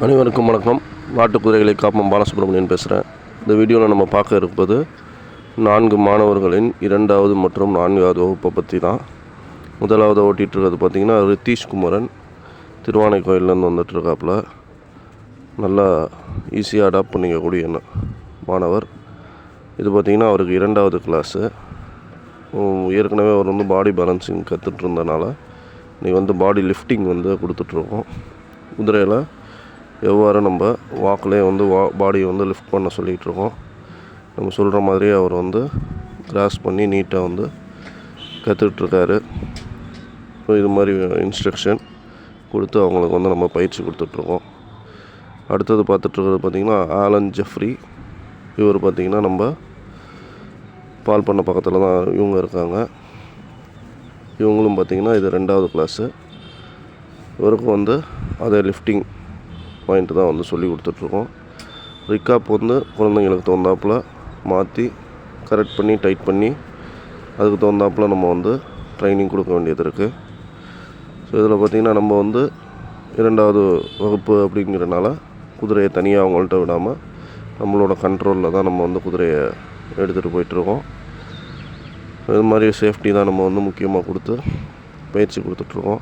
அனைவருக்கும் வணக்கம். நாட்டு குதிரைகளை காப்பம் பாலசுப்ரமணியன் பேசுகிறேன் இந்த வீடியோவில் நம்ம பார்க்க இருப்பது நான்கு மாணவர்களின் இரண்டாவது மற்றும் நான்காவது வகுப்பை பற்றி தான். முதலாவது ஓட்டிகிட்டு இருக்கிறது பார்த்திங்கன்னா ரித்தீஷ் குமரன். திருவானை கோயிலேருந்து வந்துட்டுருக்காப்புல. நல்லா ஈஸியாக அடாப்ட் பண்ணிக்கக்கூடிய ந- மாணவர். இது பார்த்திங்கன்னா அவருக்கு இரண்டாவது கிளாஸு ஏற்கனவே அவர் வந்து பாடி பேலன்சிங் கற்றுட்டு இருந்தனால இன்றைக்கி வந்து பாடி லிஃப்டிங் வந்து கொடுத்துட்ருக்கோம் குதிரையில் எவ்வாறு நம்ம வாக்கிலே வந்து வா பாடியை வந்து லிஃப்ட் பண்ண சொல்லிகிட்டு இருக்கோம் நம்ம சொல்கிற மாதிரியே அவர் வந்து கிராஸ் பண்ணி நீட்டாக வந்து கற்றுட்ருக்காரு ஸோ இது மாதிரி இன்ஸ்ட்ரக்ஷன் கொடுத்து அவங்களுக்கு வந்து நம்ம பயிற்சி கொடுத்துட்ருக்கோம். அடுத்தது பார்த்துட்ருக்கிறது பார்த்திங்கன்னா ஆலன் ஜெஃப்ரி. இவர் பார்த்திங்கன்னா நம்ம பால் பண்ண பக்கத்தில் தான் இவங்க இருக்காங்க. இவங்களும் பார்த்திங்கன்னா இது ரெண்டாவது கிளாஸு இவருக்கும் வந்து அதே லிஃப்டிங் பாயிண்ட் தான் வந்து சொல்லி கொடுத்துட்ருக்கோம். ரிக்காப் வந்து குழந்தைங்களுக்கு தகுந்தாப்புல மாற்றி கரெக்ட் பண்ணி டைட் பண்ணி அதுக்கு தகுந்தாப்புல நம்ம வந்து ட்ரைனிங் கொடுக்க வேண்டியது இருக்குது ஸோ இதில் பார்த்திங்கன்னா நம்ம வந்து இரண்டாவது வகுப்பு அப்படிங்கிறனால குதிரையை தனியாக அவங்கள்ட்ட விடாமல் நம்மளோட கண்ட்ரோலில் தான் நம்ம வந்து குதிரையை எடுத்துகிட்டு போயிட்டுருக்கோம் இது மாதிரி சேஃப்டி தான் நம்ம வந்து முக்கியமாக கொடுத்து பயிற்சி கொடுத்துட்ருக்கோம்.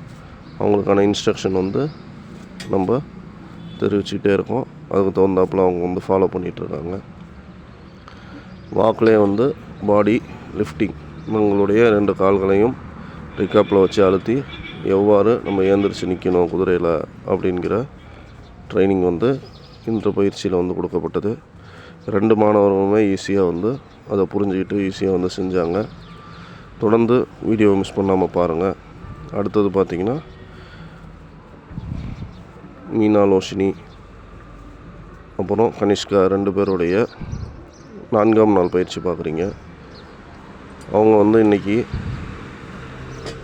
அவங்களுக்கான இன்ஸ்ட்ரக்ஷன் வந்து நம்ம தெரிவிச்சுக்கிட்டே இருக்கோம். அதுக்கு தகுந்தாப்புல அவங்க வந்து ஃபாலோ பண்ணிகிட்ருக்காங்க வாக்கிலே வந்து பாடி லிஃப்டிங் உங்களுடைய ரெண்டு கால்களையும் ரிக்காப்பில் வச்சு அழுத்தி எவ்வாறு நம்ம ஏந்திரிச்சு நிற்கணும் குதிரையில் அப்படிங்கிற ட்ரைனிங் வந்து இந்த பயிற்சியில் வந்து கொடுக்கப்பட்டது. ரெண்டு மாணவர்களுமே ஈஸியாக வந்து அதை புரிஞ்சுக்கிட்டு ஈஸியாக வந்து செஞ்சாங்க. தொடர்ந்து வீடியோவை மிஸ் பண்ணாமல் பாருங்கள் அடுத்தது பார்த்திங்கன்னா மீனா லோஷினி அப்புறம் கனிஷ்கா ரெண்டு பேருடைய நான்காம் நாள் பயிற்சி பார்க்குறீங்க. அவங்க வந்து இன்றைக்கி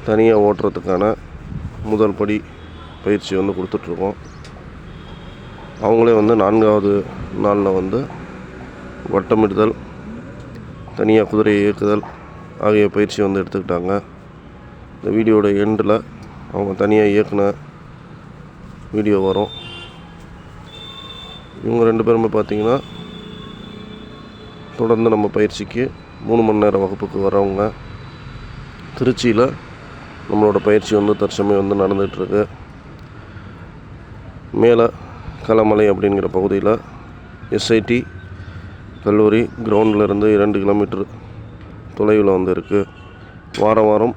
தனியாக ஓட்டுறதுக்கான முதல் படி பயிற்சி வந்து கொடுத்துட்ருக்கோம். அவங்களே வந்து நான்காவது நாளில் வந்து வட்டமிடுதல் தனியாக குதிரையை இயக்குதல் ஆகிய பயிற்சி வந்து எடுத்துக்கிட்டாங்க. இந்த வீடியோட எண்டில் அவங்க தனியாக இயக்குன வீடியோ வரும். இவங்க ரெண்டு பேருமே பார்த்தீங்கன்னா தொடர்ந்து நம்ம பயிற்சிக்கு மூணு மணி நேரம் வகுப்புக்கு வரவங்க திருச்சியில் நம்மளோட பயிற்சி வந்து தற்சமயம் வந்து நடந்துகிட்ருக்கு. மேலே கலமலை அப்படிங்கிற பகுதியில் எஸ்ஐடி கல்லூரி கிரவுண்டில் இருந்து இரண்டு கிலோமீட்டர் தொலைவில் வந்து இருக்குது வாரம் வாரம்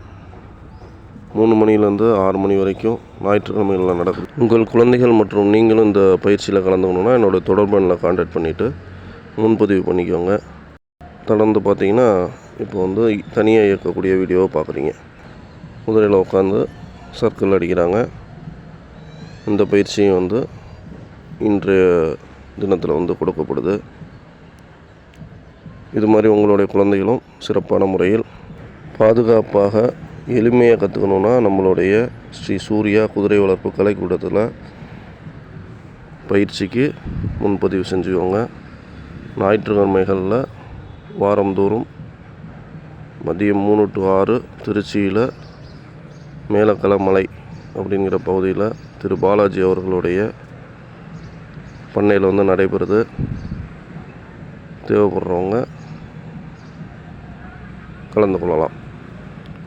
மூணு மணிலேருந்து ஆறு மணி வரைக்கும் ஞாயிற்றுக்கிழமைகளில் நடக்குது உங்கள் குழந்தைகள் மற்றும் நீங்களும் இந்த பயிற்சியில் கலந்துக்கணுன்னா என்னோட தொடர்பு எண்ணில் காண்டாக்ட் பண்ணிவிட்டு முன்பதிவு பண்ணிக்கோங்க. தொடர்ந்து பார்த்தீங்கன்னா இப்போ வந்து தனியாக இயக்கக்கூடிய வீடியோவை பார்க்குறீங்க. குதிரையில் உட்காந்து சர்க்கிள் அடிக்கிறாங்க. இந்த பயிற்சியும் வந்து இன்றைய தினத்தில் வந்து கொடுக்கப்படுது. இது மாதிரி உங்களுடைய குழந்தைகளும் சிறப்பான முறையில் பாதுகாப்பாக எளிமையாக கற்றுக்கணுன்னா நம்மளுடைய ஸ்ரீ சூர்யா குதிரை வளர்ப்பு கலைக்கூடத்தில் பயிற்சிக்கு முன்பதிவு செஞ்சுக்கோங்க. ஞாயிற்றுக்கிழமைகளில் வாரந்தோறும் மதியம் மூணு டு ஆறு திருச்சியில் மேலக்கலமலை அப்படிங்கிற பகுதியில் திரு பாலாஜி அவர்களுடைய பண்ணையில் வந்து நடைபெறுது. தேவைப்படுறவங்க கலந்து கொள்ளலாம்.